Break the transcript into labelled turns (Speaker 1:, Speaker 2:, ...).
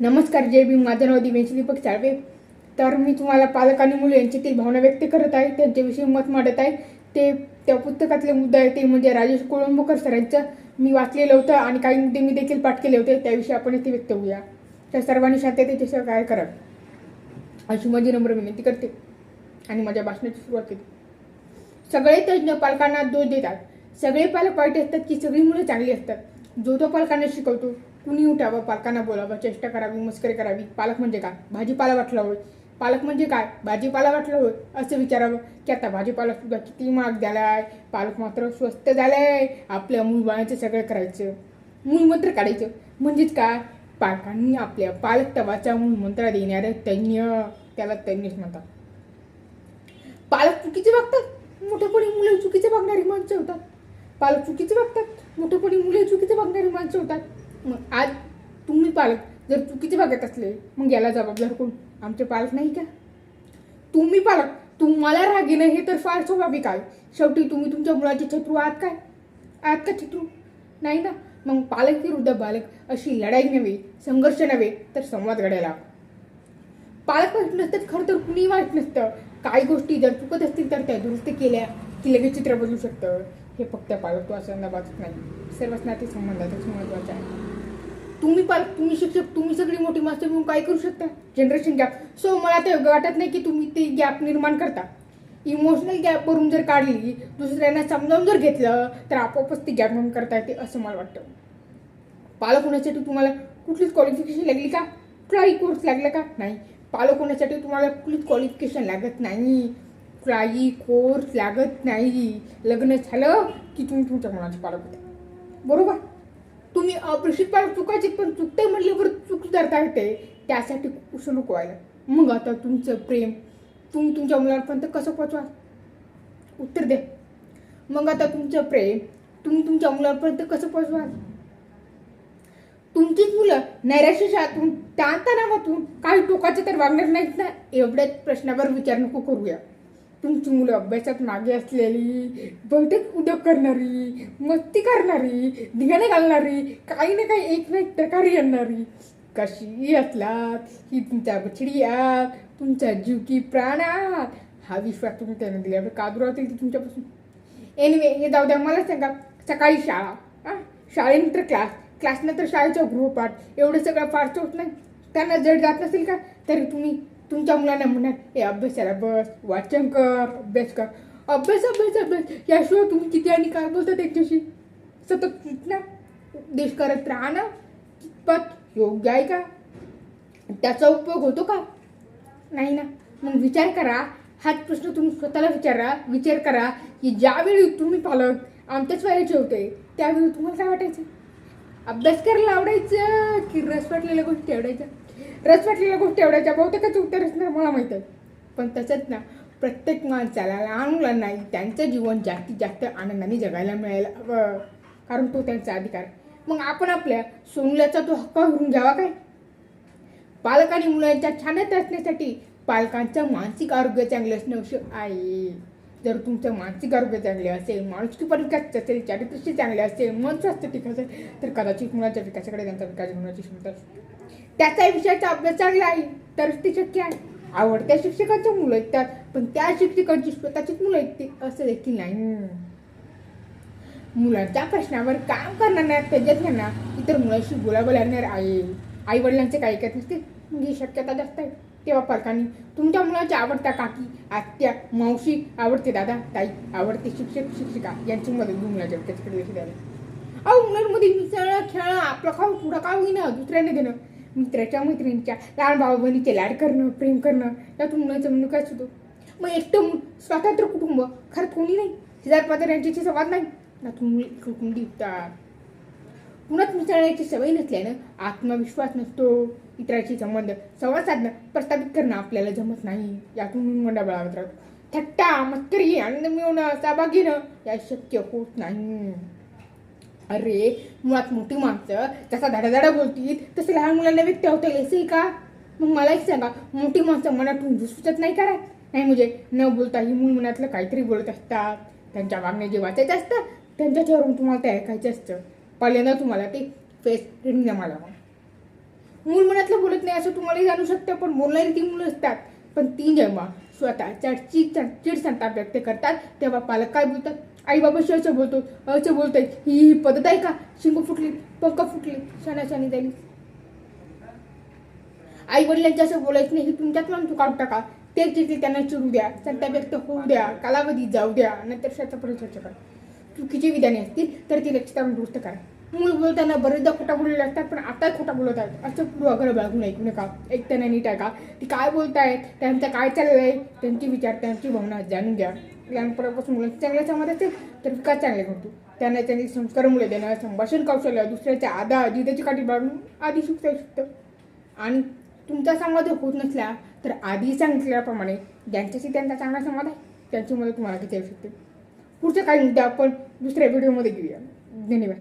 Speaker 1: नमस्कार जय भीम. माझं नाव दिवेश दीपक चाळवे. तर मी तुम्हाला पालक आणि मुलं यांच्यातील भावना व्यक्त करत आहे. त्यांच्याविषयी मत मांडत आहे. ते त्या पुस्तकातले मुद्दा आहे ते म्हणजे राजेश कोळंबकर सरांचं. मी वाचलेलं होतं आणि काही मुद्दे मी देखील पाठ केले होते. त्याविषयी आपण इथे व्यक्त होऊया. त्या सर्वांनी शांततेचे सहकार्य करा अशी माझी नम्र विनंती करते. आणि माझ्या भाषणाची सुरुवात केली. सगळे तज्ज्ञ पालकांना दोष देतात. सगळे पालक वाईट असतात की सगळी मुलं चांगली असतात? जो तो पालकांना शिकवतो कुणी उठावं? पालकांना बोलावं. चेष्टा करावी मस्करी करावी. पालक म्हणजे काय? भाजीपाला वाटला होय. पालक म्हणजे काय? भाजीपाला वाटला होय? असं विचारावं की आता भाजीपाला सुद्धा किती महाग झालाय. पालक मात्र स्वस्त झालाय. आपल्या मूल सगळं करायचं. मूलमंत्र काढायचं. म्हणजेच काय? पालकांनी आपल्या पालक तवाचा मूलमंत्र देणाऱ्या तज्ञ त्याला तज्ञच म्हणतात. पालक चुकीचे वागतात. मोठेपणी मुलं चुकीचे वागणारी माणसं होतात. पालक चुकीचे वागतात. मोठेपणी मुले चुकीचे वागणारी माणसं होतात. मग आज तुम्ही पालक जर चुकीचे वागत असले मग याला जबाबदार कोण? आमचे पालक नाही का? तुम्ही पालक तुम्हाला राग येणं हे तर फार स्वाभाविक आहे. शेवटी तुम्ही तुमच्या मुलाचे शत्रू आहात काय? आहात का शत्रू? नाही ना? मग पालक विरुद्ध बालक अशी लढाई नव्हे संघर्ष नव्हे तर संवाद घडायला पालक वाईट नसतात खरं तर कुणी वाईट नसतं. काही गोष्टी जर चुकत असतील तर त्या दुरुस्त केल्या की लगेच चित्र बदलू शकतं. हे फक्त पालकत्व असं बाजूच नाही. सर्वच नाते संबंधातच महत्त्वाचं आहे. तुम्ही पाल तुम्ही शिक्षक तुम्ही सगळी मोठी मास्टर म्हणून काय करू शकता? जनरेशन गॅप सो मला ते वाटत नाही की तुम्ही ते गॅप निर्माण करता. इमोशनल गॅप भरून जर काढली दुसऱ्यांना समजावून जर घेतलं तर आपोआपच ती गॅप म्हणून करता येते असं मला वाटतं. पालक होण्यासाठी तुम्हाला कुठलीच क्वालिफिकेशन लागली का? कुठलाही कोर्स लागला का? नाही. पालक होण्यासाठी तुम्हाला कुठलीच क्वालिफिकेशन लागत नाही. कुठलाही कोर्स लागत नाही. लग्न झालं की तुम्ही तुमच्या मुलाचे पालक होता. बरोबर? तुम्ही अप्रशित पालक चुकायचे पण चुकते म्हटल्यावर चूक धरता येते त्यासाठी कुशल नको व्हायला मग आता तुमचं प्रेम तुम्ही तुमच्या मुलांपर्यंत कसं पोचवा उत्तर द्या मग आता तुमचं प्रेम तुम्ही तुमच्या मुलांपर्यंत कसं पोचवाल तुमचीच मुलं नैराश्यातून ताणतणावातून काही टोकाचे तर वागणार नाहीत ना? एवढ्याच प्रश्नावर विचार नको करूया. तुमची मुलं अभ्यासात मागे असलेली बैठक उद्योग करणारी मस्ती करणारी धिगाणे घालणारी काही ना काही एक ना एक प्रकारे कशी असलात ही तुमच्या बछडी आत तुमच्या जीव की प्राण आहात हा विश्वास तुम्ही त्यांना दिला का दुरावतील ती तुमच्यापासून? एनिवे हे जाऊ द्या मला सांगा सकाळी शाळा हां? शाळेनंतर क्लास क्लासनंतर शाळेचा गृहपाठ एवढं सगळं फारसं होत नाही. त्यांना जड जात नसेल का? तरी तुम्ही तुमच्या मुलांना म्हणणार हे अभ्यासाला बस वाचन कर अभ्यास कर. अभ्यास अभ्यास अभ्यास. याशिवाय तुम्ही किती आणि काय बोलता त्यांच्याशी? सतत ना. देश करत राहणं कितपत योग्य आहे का? त्याचा उपयोग होतो का? नाही ना. मग विचार करा. हाच प्रश्न तुम्ही स्वतःला विचारा. विचार करा की ज्यावेळी तुम्ही पालक आमच्याच वयाचे होते त्यावेळी तुम्हाला काय वाटायचं? अभ्यास करायला आवडायचं की रस वाटलेल्या गोष्टी आवडायच्या? रस वाटलेल्या गोष्टी आवडायच्या बहुतेकच उत्तर असणार मला माहीत आहे. पण तसंच ना प्रत्येक माणसाला लहान मुलांनाही त्यांचं जीवन जास्तीत जास्त आनंदाने जगायला मिळायला हवं कारण तो त्यांचा अधिकार मग आपण आपल्या सोनल्याचा तो हक्क करून घ्यावा काय? पालक आणि मुलांच्या छानत असण्यासाठी पालकांचं मानसिक आरोग्य चांगलं असणं आवश्यक आहे. जर तुमचं मानसिक आरोग्य चांगले असेल माणुसकी पण विकास असेल चारित्र्य चांगले असेल मन स्वास्थ्य ठीक असेल तर कदाचित मुलाच्या विकासाकडे त्यांचा विकास होण्याची क्षमता असते. त्याचा विषयाचा अभ्यास चांगला आहे. तरच ते शक्य आहे. आवडत्या शिक्षकांची मुलं ऐकतात पण त्या शिक्षकांची स्वतःचीच मुलं ऐकते असं देखील नाही. मुलांच्या प्रश्नावर काम करणाऱ्या तज्ज्ञांना इतर मुलांशी बोलावं लागणार आहे. आई वडिलांचे काय ऐकत नसते ही शक्यता जास्त आहे तेव्हा पालकांनी तुमच्या मुलाच्या आवडत्या काकी आत्या मावशी आवडते दादा ताई आवडते शिक्षक शिक्षिका यांची मदत घेऊन मुलाच्या विकासाकडे लक्ष द्यावे. अहो मुलांमध्ये मिसळणं खेळणं आपलं खाऊ थोडं का होईना दुसऱ्याने देणं. मित्राच्या मैत्रिणीच्या लहान भाऊ बहिणीचे लाड करणं प्रेम करणं यातून मुलांचं म्हणणं काय सुद्धा. मग एकटं मूल स्वतंत्र कुटुंब खरं कोणी नाही. शेजार पात्र यांच्याशी संवाद नाही. यातून मुली कुटुंबी युक्तात पुण्यात मिसळण्याची सवय नसल्यानं आत्मविश्वास नसतो. इतरांशी संबंध संवाद साधणं प्रस्थापित करणं आपल्याला जमत नाही. यातून मंडळ बळावत राहतो. थट्टा मस्करी आनंद मिळवणं सहभाग घेणं या शक्य होत नाही. अरे मुळात मोठी माणसं जसा धडाधडा बोलतील तसं लहान मुलांना व्यक्त होता येईल का? मग मला एक सांगा मोठी माणसं मनातून सुचत नाही करा नाही म्हणजे न बोलता ही मूल मनातलं काहीतरी बोलत असतात. त्यांच्या वागणे जे वाचायचं असतं त्यांच्या चेहरून तुम्हाला ते ऐकायचं असतं. पहिल्यांदा तुम्हाला ते फेस रिडिंग जमायला हवं मूल मनातलं बोलत नाही असं तुम्हालाही जाणू शकतं पण बोलणारी ती मुलं असतात. पण ती जेव्हा स्वतः चिड चिड संताप व्यक्त करतात तेव्हा पालक काय बोलतात? आई बाबाशी असं बोलतो असं बोलतोय ही ही पद्धत आहे का? शिंग फुटली पंख फुटली शाना शनी झाली. आई वडिलांच्या असं बोलायचं नाही हे तुमच्यातून तू काढून टाका. ते तिथे त्यांना चिडू द्या संताप व्यक्त होऊ द्या कालावधी जाऊ द्या नंतर शेता परत चर्चा करा चुकीची विधाने असतील तर ती लक्षात दुरुस्त करा. मूल बोलताना बरेचदा खोटा बोललेले असतात पण आता खोटा बोलत आहेत. असं पूर्वाग्रह बाळगून ऐकू नका. ऐकताना नीट ऐका. ती काय बोलतायत त्यांचं काय चाललंय त्यांची विचार त्यांची भावना जाणून घ्या. लहानपणापासून मुलं चांगल्या समाज असेल तर विकास चांगले करतो. त्यांना त्यांनी संस्कार मुलं देणार संभाषण कौशल्य दुसऱ्याच्या आधा जिद्याची काठी बाळून आधी शिकता येऊ शकतं आणि तुमचा संवाद होत नसला तर आधी सांगितल्याप्रमाणे ज्यांच्याशी त्यांचा चांगला संवाद आहे त्यांची मदत तुम्हाला घेता येऊ शकते. पुढच्या काही मुद्दे आपण दुसऱ्या व्हिडिओमध्ये घेऊया. धन्यवाद.